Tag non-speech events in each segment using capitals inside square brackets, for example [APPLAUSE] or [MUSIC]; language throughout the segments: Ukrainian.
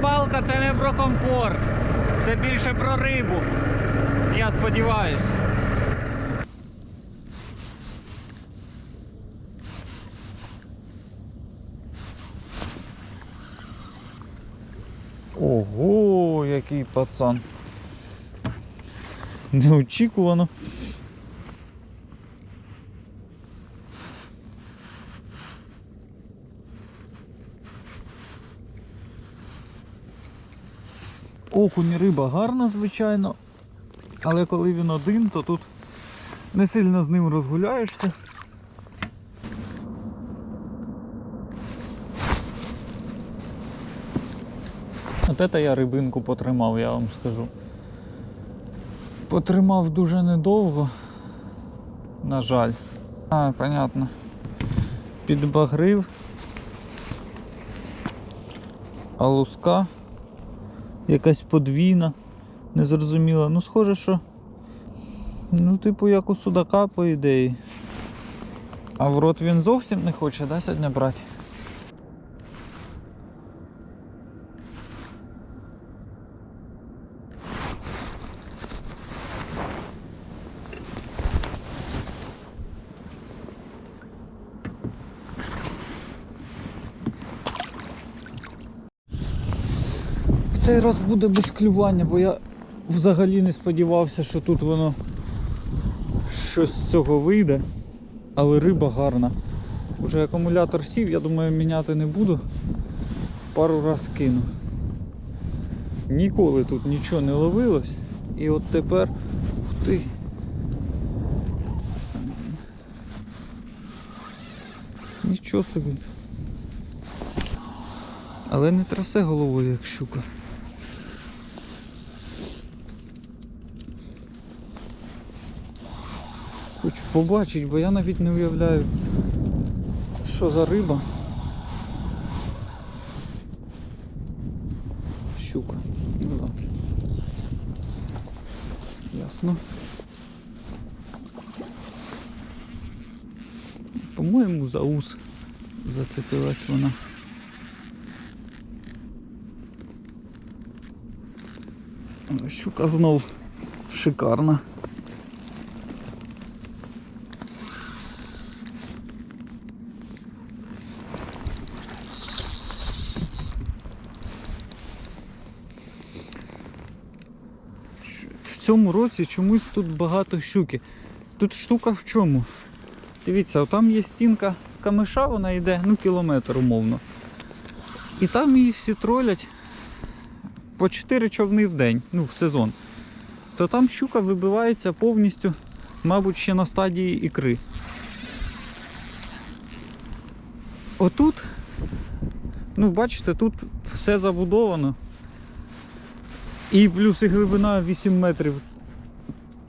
рибалка це не про комфорт. Це більше про рибу. Я сподіваюся. Ого, який пацан. Неочікувано. Окунь риба гарна, звичайно. Але коли він один, то тут не сильно з ним розгуляєшся. От це я рибинку потримав, я вам скажу. Потримав дуже недовго, на жаль. А, понятно. Підбагрив. А луска якась подвійна, незрозуміла. Ну, схоже, що. Ну, типу, як у судака, по ідеї. А в рот він зовсім не хоче, да, сьогодні брати? Цей раз буде без клювання, бо я взагалі не сподівався, що тут воно щось з цього вийде. Але риба гарна. Уже акумулятор сів, я думаю, міняти не буду. Пару раз кину. Ніколи тут нічого не ловилось. І от тепер. Ух ти. Нічого собі. Але не трасе головою, як щука. Хочу побачити, бо я навіть не уявляю, що за риба. Щука. Ну да. Ясно. По-моєму, за ус зацепилась вона. Щука знов шикарна. В цьому році чомусь тут багато щуки. Тут штука в чому? Дивіться, там є стінка камиша, вона йде, ну, кілометр умовно. І там її всі тролять по 4 човни в день, ну, в сезон. То там щука вибивається повністю, мабуть, ще на стадії ікри. Отут, ну, бачите, тут все забудовано. І плюс і глибина 8 метрів.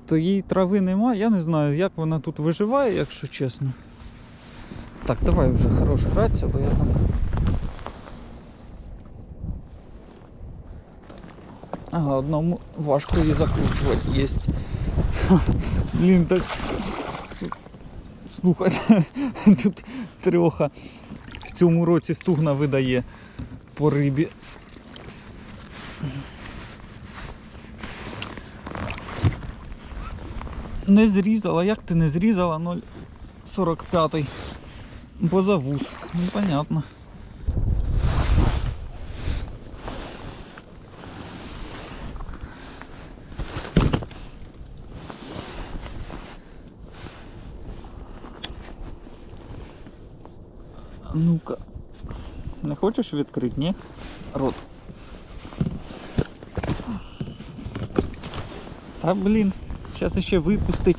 То їй трави нема, я не знаю, як вона тут виживає, якщо чесно. Так, давай вже хорош гратися, бо я там. Ага, одному важко її закручувати є. [LAUGHS] Блін, так. Слухайте, [LAUGHS] тут трьоха в цьому році стугна видає по рибі. Не зрізала, як ти не зрізала 0,45? Бо за вуз, Ну, понятно. Ну-ка. Не хочеш відкрити, ні? Рот. Та блін, зараз ще випустить.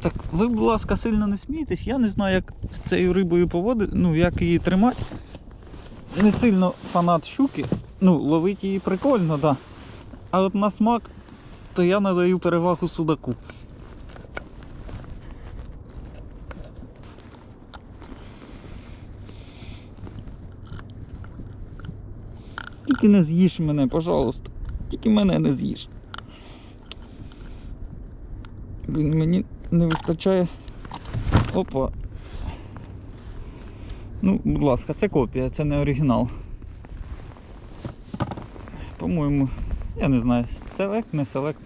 Так, ви, будь ласка, сильно не смійтесь, я не знаю, як з цією рибою поводити, ну, як її тримати. Не сильно фанат щуки. Ну, ловити її прикольно, так. Да. А от на смак, то я надаю перевагу судаку. Тільки не з'їж мене, пожалуйста. Тільки мене не з'їж. Блін, мені не вистачає. Опа. Ну, будь ласка, це копія, це не оригінал. По-моєму, я не знаю, селект, не селект.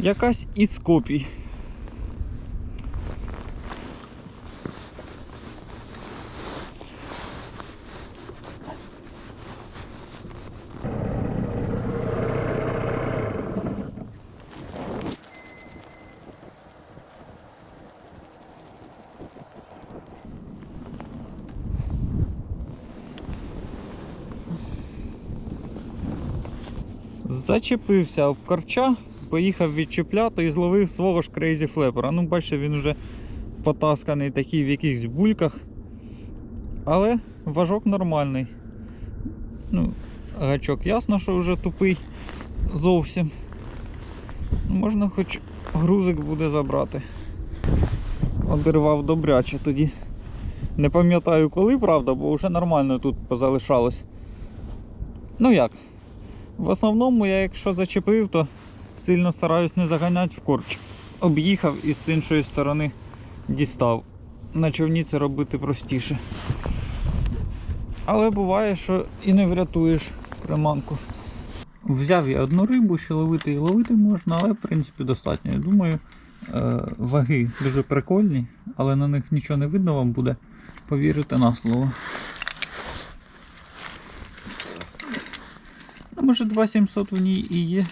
Якась із копій. Зачепився об корча, поїхав відчіпляти і зловив свого ж Crazy Flapper. Ну, бачите, він вже потасканий такий в якихось бульках. Але важок нормальний. Ну, гачок ясно, що вже тупий зовсім. Ну, Можна хоч грузик буде забрати. Обірвав добряче тоді. Не пам'ятаю коли, правда, бо вже нормально тут позалишалось. Ну як? В основному я якщо зачепив, то сильно стараюсь не заганяти в корч. Об'їхав і з іншої сторони дістав. На човні це робити простіше. Але буває, що і не врятуєш приманку. Взяв я одну рибу, що ловити і ловити можна, але в принципі достатньо. Я думаю, е, ваги дуже прикольні, але на них нічого не видно вам буде. Повірите на слово. Може 2700 в ній і є.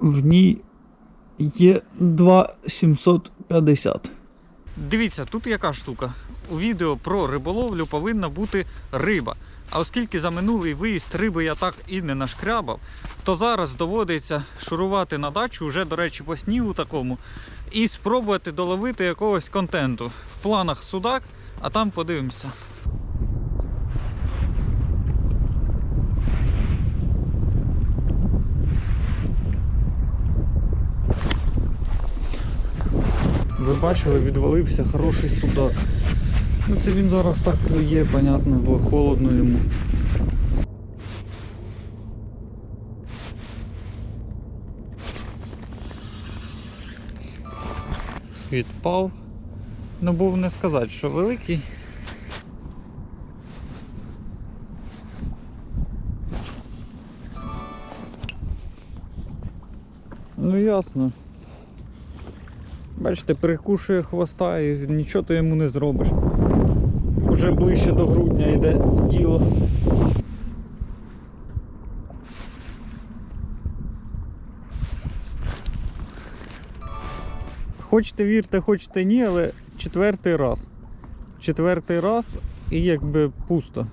В ній є 2750. Дивіться, тут яка штука. У відео про риболовлю повинна бути риба. А оскільки за минулий виїзд риби я так і не нашкрябав, то зараз доводиться шурувати на дачу, вже, до речі, по снігу такому, і спробувати доловити якогось контенту. В планах судак, а там подивимося. Ви бачили, відвалився хороший судак. Ну це він зараз так клює, понятно, бо холодно йому. Відпав. Ну був не сказати, що великий. Ну ясно. Бачите, перекушує хвоста і нічого ти йому не зробиш. Уже ближче до грудня йде діло. Хочете вірте, хочете ні, але четвертий раз. Четвертий раз і якби пусто.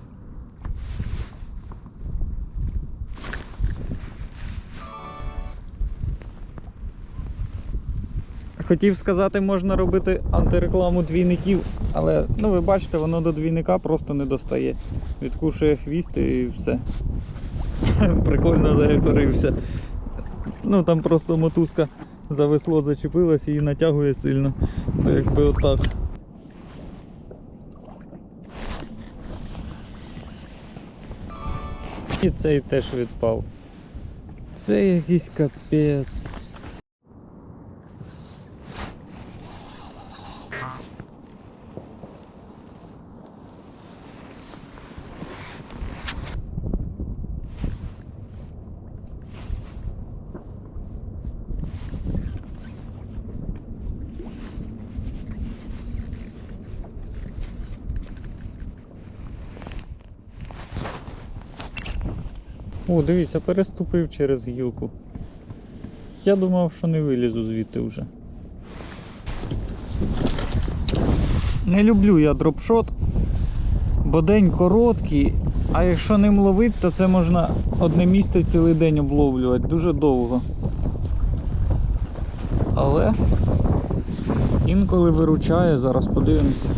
Хотів сказати, можна робити антирекламу двійників, але ну ви бачите, воно до двійника просто не достає. Відкушує хвіст і все. [LAUGHS] Прикольно заякорився. Ну там просто мотузка за весло зачепилась і натягує сильно. То якби отак. І цей теж відпав. Це якийсь капець. О, дивіться, переступив через гілку. Я думав, що не вилізу звідти вже. Не люблю я дропшот, бо день короткий, а якщо ним ловити, то це можна одне місце цілий день обловлювати, дуже довго. Але інколи виручає, зараз подивимося.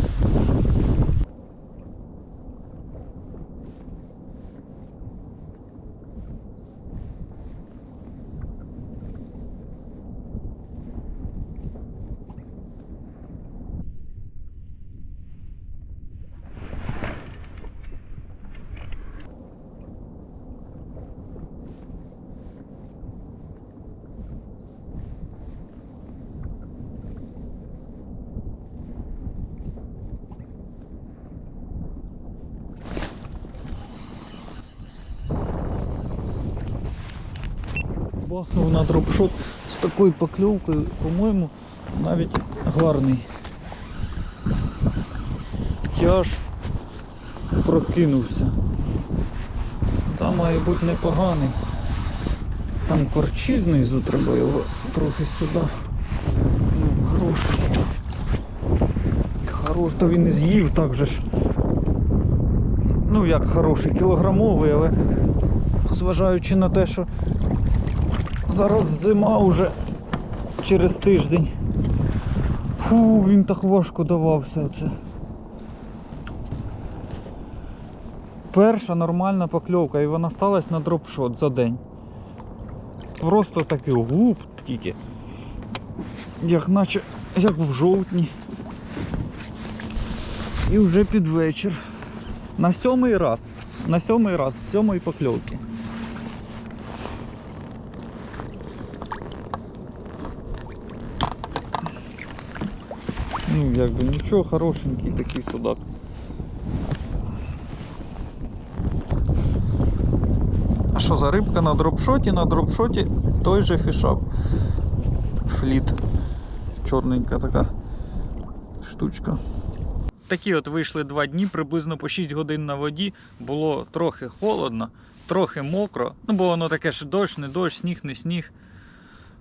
Бахнув на дропшот з такою покльовкою, по-моєму, навіть гарний. Я аж прокинувся. Там має бути непоганий. Там корчі знизу треба його трохи сюди. Ну, хороший. Хорош, то він і з'їв так же ж. Ну як хороший, кілограмовий, але зважаючи на те, що зараз зима вже через тиждень. Фу, він так важко давався оце. Перша нормальна покльовка і вона сталася на дропшот за день. Просто такий гуп тільки. Як наче як в жовтні. І вже під вечір. На сьомий раз. На сьомий раз, з сьомої покльовки. Ну, якби нічого, хорошенький такий судак. А що за рибка на дропшоті? На дропшоті той же фішап. Фліт. Чорненька така штучка. Такі от вийшли два дні, приблизно по 6 годин на воді. Було трохи холодно, трохи мокро. Ну, бо воно таке ж дощ, не дощ, сніг, не сніг.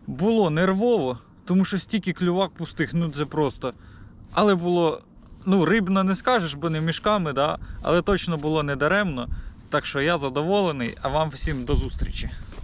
Було нервово, тому що стільки клювак пустих, ну це просто. Але було, ну, рибно не скажеш, бо не мішками, да? але точно було не даремно. Так що я задоволений, а вам всім до зустрічі.